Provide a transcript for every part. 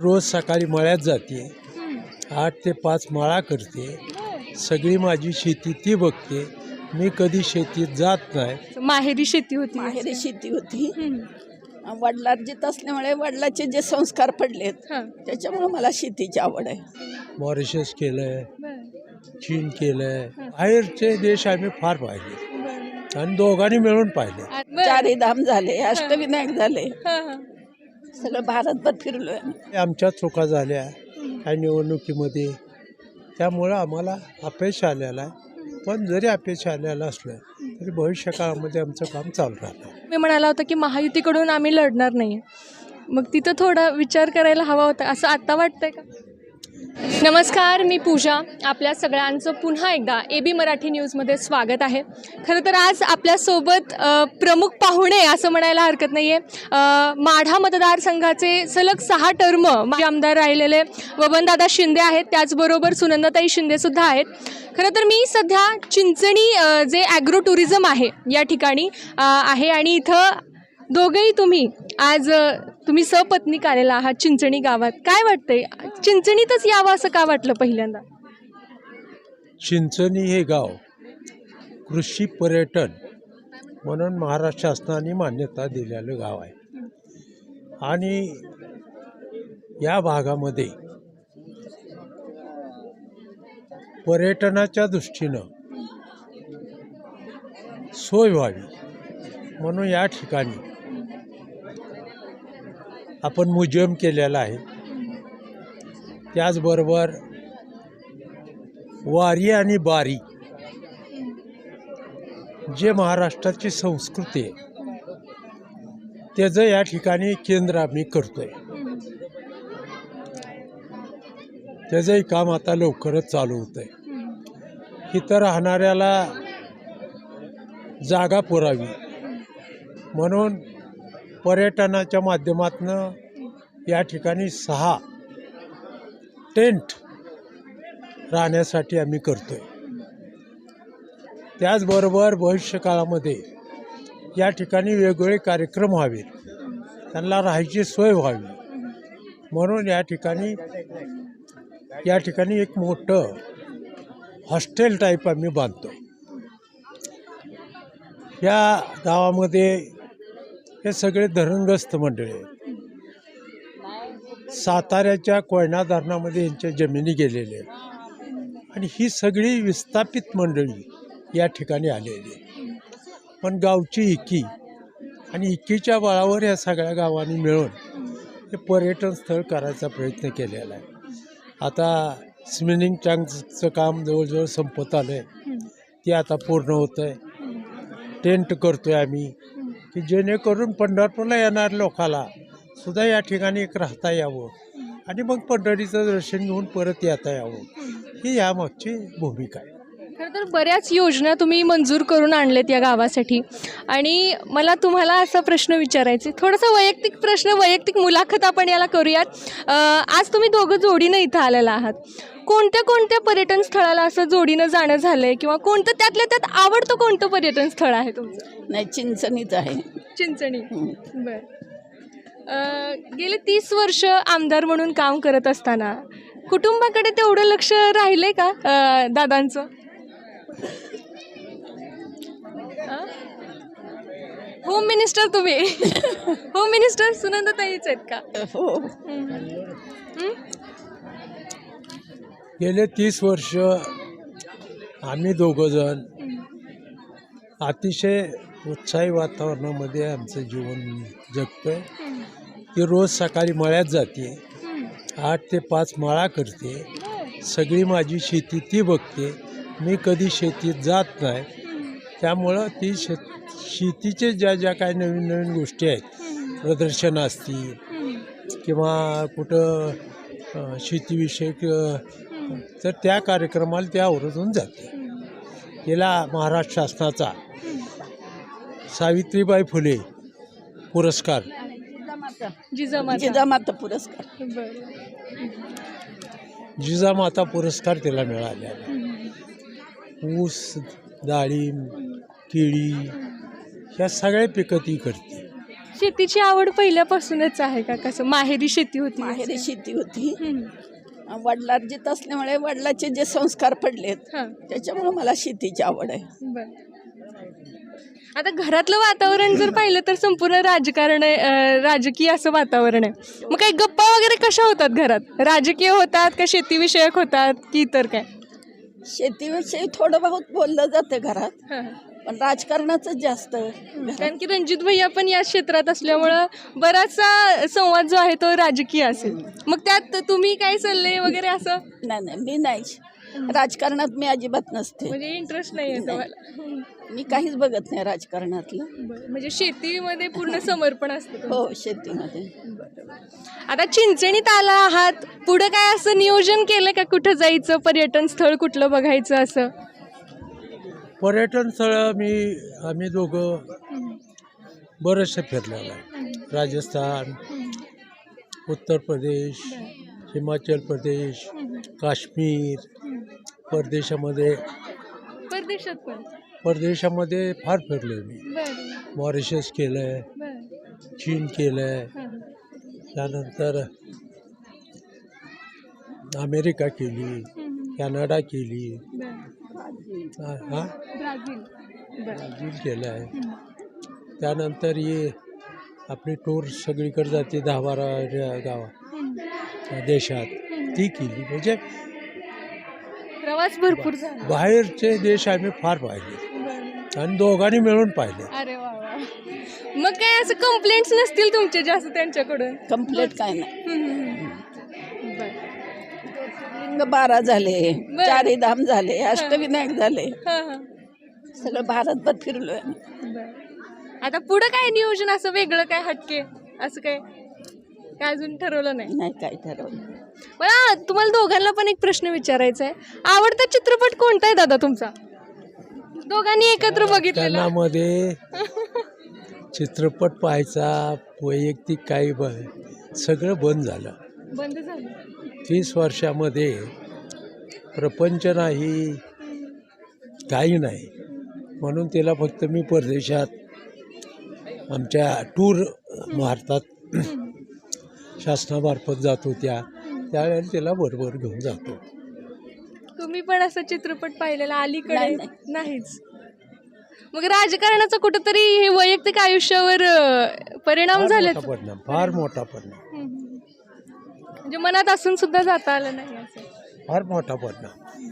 रोज सकाळी मळ्यात जाते. आठ ते पाच मळा करते. सगळी माझी शेती ती बघते. मी कधी शेतीत जात नाही. माहेरी शेती होती. माहेरी शेती होती. वडिलार्जित असल्यामुळे वडिलाचे जे संस्कार पडलेत हा. त्याच्यामुळे मला शेतीची आवड आहे. मॉरिशस केलंय. चीन केलंय. बाहेरचे देश आम्ही फार पाहिले. आणि दोघांनी मिळून पाहिले. चारही धाम झाले अष्टविनायक झाले. सगळं भारतभर फिरलोय आम्ही. आमच्या चुका झाल्या काही निवडणुकीमध्ये. त्यामुळं आम्हाला अपयश आलेलं आहे पण जरी अपयश आलेलं असलं तरी भविष्य काळामध्ये आमचं काम चालू राहतं मी म्हणाला होता की महायुतीकडून आम्ही लढणार नाही मग तिथं थोडा विचार करायला हवा होता. असं आत्ता वाटतंय का? नमस्कार मी पूजा. आपल्या सगळ्यांचं पुन्हा एकदा ए बी मराठी न्यूजमध्ये स्वागत आहे. खरं तर आज आपल्यासोबत प्रमुख पाहुणे असं म्हणायला हरकत नाही आहे माढा मतदारसंघाचे सलग सहा टर्म माझे आमदार राहिलेले बबनदादा शिंदे आहेत. त्याचबरोबर सुनंदाताई शिंदेसुद्धा आहेत. खरं तर मी सध्या चिंचणी जे ॲग्रो टुरिझम आहे या ठिकाणी आहे. आणि इथं दोघंही तुम्ही आज तुम्ही सपत्नीक आलेला आहात चिंचणी गावात. काय वाटतंय? चिंचणीतच यावं असं का वाटलं पहिल्यांदा? चिंचणी हे गाव कृषी पर्यटन म्हणून महाराष्ट्र शासनाने मान्यता दिलेलं गाव आहे. आणि या भागामध्ये पर्यटनाच्या दृष्टीनं सोय व्हावी म्हणून या ठिकाणी आपण म्युझियम केलेलं आहे. त्याचबरोबर वारी आणि बारी जे महाराष्ट्राची संस्कृती आहे त्याचं या ठिकाणी केंद्र आम्ही करतोय. त्याचंही काम आता लवकरच चालू होतं आहे इथं राहणाऱ्याला जागा पुरावी. म्हणून पर्यटनाच्या माध्यमातनं या ठिकाणी सहा टेंट राहण्यासाठी आम्ही करतोय. त्याचबरोबर भविष्यकाळामध्ये या ठिकाणी वेगवेगळे कार्यक्रम व्हावेत. त्यांना राहायची सोय व्हावी. म्हणून या ठिकाणी या ठिकाणी एक मोठं हॉस्टेल टाईप आम्ही बांधतो या गावामध्ये हे सगळे धरणग्रस्त मंडळी आहेत. साताऱ्याच्या कोयना धरणामध्ये यांच्या जमिनी गेलेल्या आहेत. आणि ही सगळी विस्थापित मंडळी या ठिकाणी आलेली आहे पण गावची इकी आणि इकीच्या बळावर या सगळ्या गावांनी मिळून हे पर्यटन स्थळ करायचा प्रयत्न केलेला आहे. आता स्विमिंग टँकचं काम जवळजवळ संपत आलं आहे ते आता पूर्ण होतं आहे टेंट करतो आहे आम्ही. की जेणेकरून पंढरपूरला येणार लोकाला सुद्धा या ठिकाणी एक राहता यावं. आणि मग पंढरीचं दर्शन घेऊन परत येता यावं. ही यामागची भूमिका आहे. खरं तर बऱ्याच योजना तुम्ही मंजूर करून आणलेत या गावासाठी. आणि मला तुम्हाला असा प्रश्न विचारायचा थोडासा वैयक्तिक प्रश्न वैयक्तिक मुलाखत आपण याला करूयात. आज तुम्ही दोघं जोडीनं इथं आलेला आहात. कोणत्या कोणत्या पर्यटन स्थळाला असं जोडीनं जाणं झालंय किंवा कोणतं त्यातल्या त्यात आवडतं कोणतं पर्यटन स्थळ आहे तुमचं? नाही चिंचणीच आहे. चिंचणी. बर. गेले तीस वर्ष आमदार म्हणून काम करत असताना कुटुंबाकडे तेवढं लक्ष राहिलंय का अ, दादांचं? होम मिनिस्टर तुम्ही. होम मिनिस्टर सुनंदाताईच आहेत का? हो. हं? गेले तीस वर्ष आम्ही दोघंजण अतिशय उत्साही वातावरणामध्ये आमचं जीवन जगतोय. ती रोज सकाळी मळ्यात जाते. आठ ते पाच माळा करते. सगळी माझी शेती ती बघते. मी कधी शेतीत जात नाही. त्यामुळं ती शे शेतीचे ज्या ज्या काही नवीन नवीन गोष्टी आहेत प्रदर्शन असतील किंवा कुठं शेतीविषयक तर त्या कार्यक्रमाला त्या आवर्जून जाते. तिला महाराष्ट्र शासनाचा सावित्रीबाई फुले पुरस्कार. जिजामाता. जिजामाता. पुरस्कार. जिजामाता पुरस्कार तिला मिळालेला आहे. ऊस डाळिंब केळी ह्या सगळ्या पिकं ती करते. शेतीची आवड पहिल्यापासूनच आहे का कसं? माहेरी शेती होती माहेरी शेती होती. वडिलार्जित असल्यामुळे वडिलाचे जे संस्कार पडलेत हां. त्याच्यामुळे मला शेतीची आवड आहे. बर. आता घरातलं वातावरण जर पाहिलं तर संपूर्ण राजकारण आहे अं, राजकीय असं वातावरण आहे. मग काही गप्पा वगैरे कशा होतात घरात? राजकीय होतात का शेतीविषयक होतात? की इतर काय? शेतीविषयी थोडं बहुत बोललं जातं घरात. पण राजकारणाचं जास्त. कारण की रणजित भैया पण या क्षेत्रात असल्यामुळं बराचसा संवाद जो आहे तो राजकीय असेल. मग त्यात तुम्ही काय सल्ले वगैरे असं? नाही नाही मी नाही. राजकारणात मी अजिबात नसते. म्हणजे इंटरेस्ट नाही आहे तुम्हाला? मी काहीच बघत नाही राजकारणातलं. बरं. म्हणजे शेतीमध्ये पूर्ण समर्पण असतं तुमचं. हो शेतीमध्ये. आता चिंचणीत आला आहात. पुढं काय असं नियोजन केलं का कुठं जायचं? पर्यटन स्थळ कुठलं बघायचं असं? पर्यटन स्थळं मी आम्ही दोघं बरेचसे फिरलेलो आहे राजस्थान उत्तर प्रदेश हिमाचल प्रदेश काश्मीर परदेशामध्ये परदेशात पण परदेशामध्ये फार फिरलो मी मॉरिशस केलं आहे चीन केलं आहे. त्यानंतर अमेरिका केली. कॅनडा केली. हा? हा? ब्राझील. बरं. ब्राझील केलं आहे. त्यानंतर ये आपली टूर सगळीकडे जाते दहा बारा गावा हम्म. देशात. ती केली. म्हणजे प्रवास भरपूर झाला. बाहेरचे देश आम्ही फार पाहिले. आणि दोघांनी मिळून पाहिले. अरे वा वा. मग काय असं कंप्लेंट्स नसतील तुमचे जास्त त्यांच्याकडून? कंप्लीट काय नाही. हम्म. बारा झाले बरं. चारी धाम झाले अष्टविनायक झाले. सगळं भारतभर फिरलोय. आता पुढं काय नियोजन असं वेगळं काय हटके असं काय? काय अजून ठरवलं नाही? नाही काय ठरवलं मला तुम्हाला दोघांना पण एक प्रश्न विचारायचा आहे आवडता चित्रपट कोणता आहे दादा तुमचा? दोघांनी एकत्र बघितलेला. त्यांनामध्ये चित्रपट पाहायचा वैयक्तिक काही ब सगळं बंद झालं. बंद झालं. तीस वर्षामध्ये प्रपंच नाही काही नाही. म्हणून तिला फक्त मी परदेशात आमच्या टूर मारतात. शासनामार्फत जातो त्या. त्यावेळेला तिला बरोबर घेऊन जातो. तुम्ही पण असं चित्रपट पाहिलेला अलीकडे नाही, नाही. नाहीच. मग राजकारणाचा कुठंतरी हे वैयक्तिक आयुष्यावर परिणाम झाले परिणाम फार मोठा परिणाम. म्हणजे मनात असून सुद्धा जाता आलं नाही असं. फार मोठा परिणाम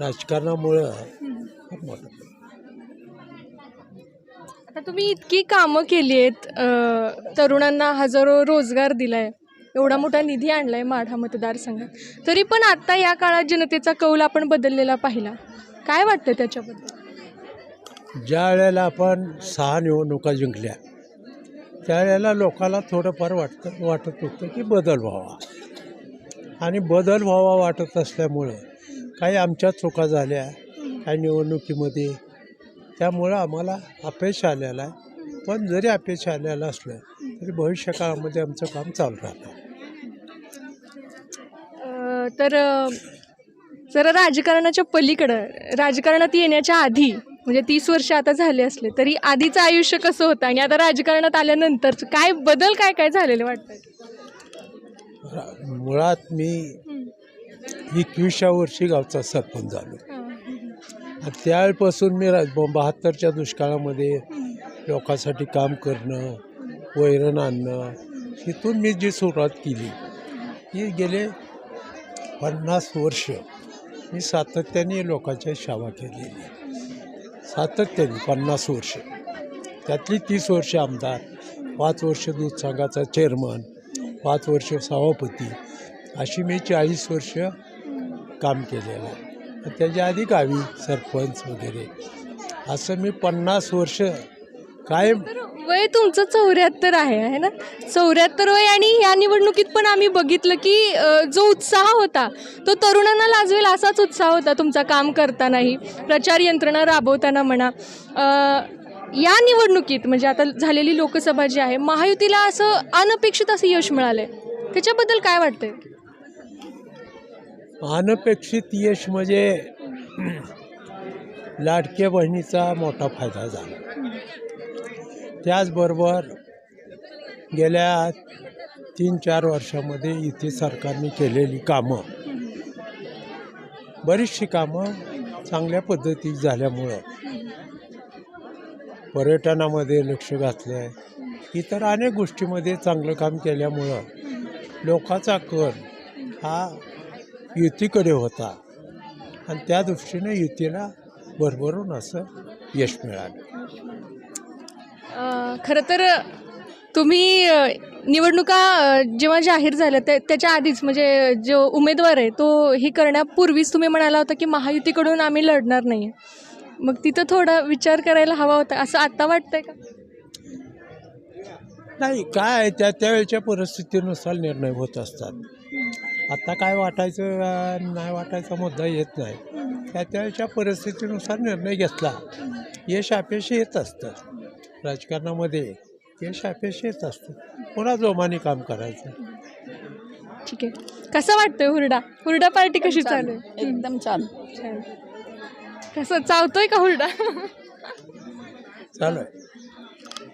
राजकारणामुळं फार मोठा परिणाम आता तुम्ही इतकी कामं केली आहेत तरुणांना हजारो रोजगार दिलाय एवढा मोठा निधी आणलाय माढा मतदारसंघात. तरी पण आता या काळात जनतेचा कौल आपण बदललेला पाहिला. काय वाटतं त्याच्याबद्दल? ज्या वेळेला आपण सहा निवडणुका जिंकल्या त्यावेळेला लोकांना थोडंफार वाटतं वाटत होतं की बदल व्हावा. आणि बदल व्हावा वाटत असल्यामुळं काही आमच्या चुका झाल्या काही निवडणुकीमध्ये. त्यामुळं आम्हाला अपयश आलेलं आहे पण जरी अपयश आलेलं असलं तरी भविष्यकाळामध्ये आमचं काम चालू राहतं तर जरा राजकारणाच्या पलीकडं राजकारणात येण्याच्या आधी म्हणजे तीस वर्ष आता झाले असले तरी आधीचं आयुष्य कसं होतं? आणि आता राजकारणात आल्यानंतर काय बदल काय काय झालेले वाटतात? मुळात मी एकविसच्या वर्षी गावचा सरपंच झालो. त्यावेळपासून मी रा बहात्तरच्या दुष्काळामध्ये लोकांसाठी काम करणं वैरण आणणं इथून मी जी सुरुवात केली ही गेले पन्नास वर्ष मी सातत्याने लोकांच्या सेवा केलेली. सातत्याने पन्नास वर्ष. त्यातली तीस वर्ष आमदार पाच वर्ष दूध संघाचा चेअरमन पाच वर्ष सभापती अशी मी चाळीस वर्ष काम केलेलं आहे. त्याच्या आधी गावी सरपंच वगैरे. असं मी पन्नास वर्ष कायम वय तुमचं चौऱ्याहत्तर आहे आहे ना? चौऱ्याहत्तर वय आणि या निवडणुकीत पण आम्ही बघितलं की जो उत्साह होता तो तरुणांना लाजवेल असाच उत्साह होता तुमचा काम करतानाही. प्रचार यंत्रणा राबवताना म्हणा. या निवडणुकीत म्हणजे आता झालेली लोकसभा जी आहे महायुतीला असं अनपेक्षित असं यश मिळालंय. त्याच्याबद्दल काय वाटतंय? अनपेक्षित यश म्हणजे लाडक्या बहिणीचा मोठा फायदा झाला. त्याचबरोबर गेल्या तीन चार वर्षामध्ये इथे सरकारने केलेली कामं बरीचशी कामं चांगल्या पद्धतीत झाल्यामुळं पर्यटनामध्ये लक्ष घातलं आहे इतर अनेक गोष्टीमध्ये चांगलं काम केल्यामुळं लोकांचा कल हा युतीकडे होता. आणि त्या दृष्टीने युतीला भरभरून असं यश मिळालं. खरं तर तुम्ही निवडणुका जेव्हा जाहीर झाल्या त्या त्याच्या आधीच म्हणजे जो उमेदवार आहे तो ही करण्यापूर्वीच तुम्ही म्हणाला होता की महायुतीकडून आम्ही लढणार नाही मग तिथं थोडा विचार करायला हवा होता. असं आत्ता वाटतंय का? नाही काय त्या त्यावेळच्या परिस्थितीनुसार निर्णय होत असतात. आता काय वाटायचं अं, नाही वाटायचा मुद्दा येत नाही. त्या त्यावेळच्या परिस्थितीनुसार निर्णय घेतला. यश अपयश येत असतं. राजकारणामध्ये यश अपयश येत असतं. पुन्हा जोमाने काम करायचं. ठीक आहे. कसं वाटतंय हुरडा? हुरडा पार्टी कशी चालू आहे? एकदम छान छान. कसं चावतोय का हुरडा चालू आहे.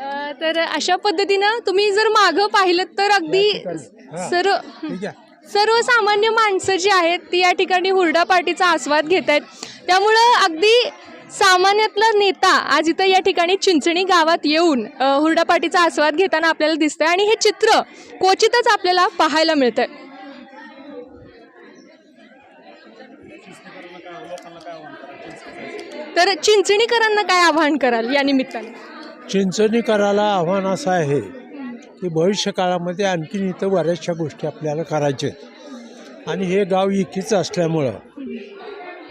अ, तर अशा पद्धतीनं तुम्ही जर मागं पाहिलं तर अगदी हा. सर्व ठीक आहे. सर्वसामान्य माणसं जी आहेत ती या ठिकाणी हुरडा पार्टीचा आस्वाद घेत आहेत त्यामुळं अगदी सामान्यातला नेता आज इथं या ठिकाणी चिंचणी गावात येऊन अ, हुरडा पार्टीचा आस्वाद घेताना आपल्याला दिसतंय. आणि हे चित्र क्वचितच आपल्याला पाहायला मिळतंय. तर चिंचणीकरांना काय आवाहन कराल या निमित्ताने? चिंचणीकराला आव्हान असं आहे की भविष्य काळामध्ये आणखीन इथं बऱ्याचशा गोष्टी आपल्याला करायच्या आहेत. आणि हे गाव एकीचं असल्यामुळं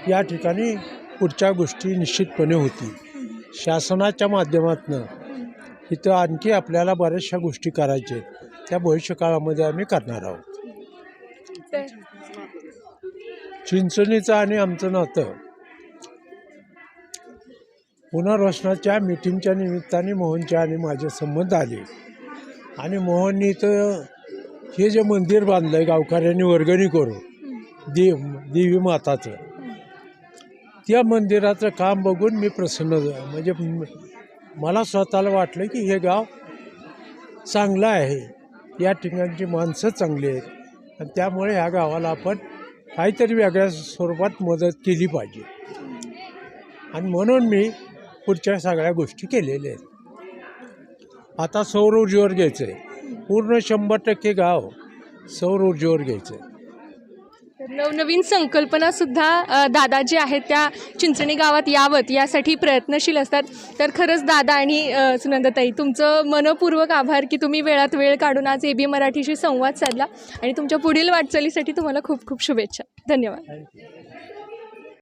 या ठिकाणी पुढच्या गोष्टी निश्चितपणे होतील. शासनाच्या माध्यमातून इथं आणखी आपल्याला बऱ्याचशा गोष्टी करायच्या आहेत. त्या भविष्य काळामध्ये आम्ही करणार आहोत. चिंचणीचं आणि आमचं नातं पुनर्वसनाच्या मिटिंगच्या निमित्ताने मोहनचे आणि माझे संबंध आले. आणि मोहननी तर हे जे मंदिर बांधलं आहे गावकऱ्यांनी वर्गणी करून देव देवी माताचं त्या मंदिराचं काम बघून मी प्रसन्न म्हणजे मला स्वतःला वाटलं की हे गाव चांगलं आहे. या ठिकाणची माणसं चांगली आहेत. आणि त्यामुळे ह्या गावाला आपण काहीतरी वेगळ्या स्वरूपात मदत केली पाहिजे. आणि म्हणून मी पुढच्या सगळ्या गोष्टी केलेल्या आहेत. आता सौर ऊर्जेवर घ्यायचं आहे पूर्ण शंभर टक्के गाव सौर ऊर्जेवर घ्यायचं आहे नवनवीन संकल्पना सुद्धा दादा जे आहेत त्या चिंचणी गावात यावत यासाठी प्रयत्नशील असतात. तर खरंच दादा आणि सुनंदाताई तुमचं मनपूर्वक आभार की तुम्ही वेळात वेळ काढून आज ए बी मराठीशी संवाद साधला. आणि तुमच्या पुढील वाटचालीसाठी तुम्हाला खूप खूप शुभेच्छा. धन्यवाद.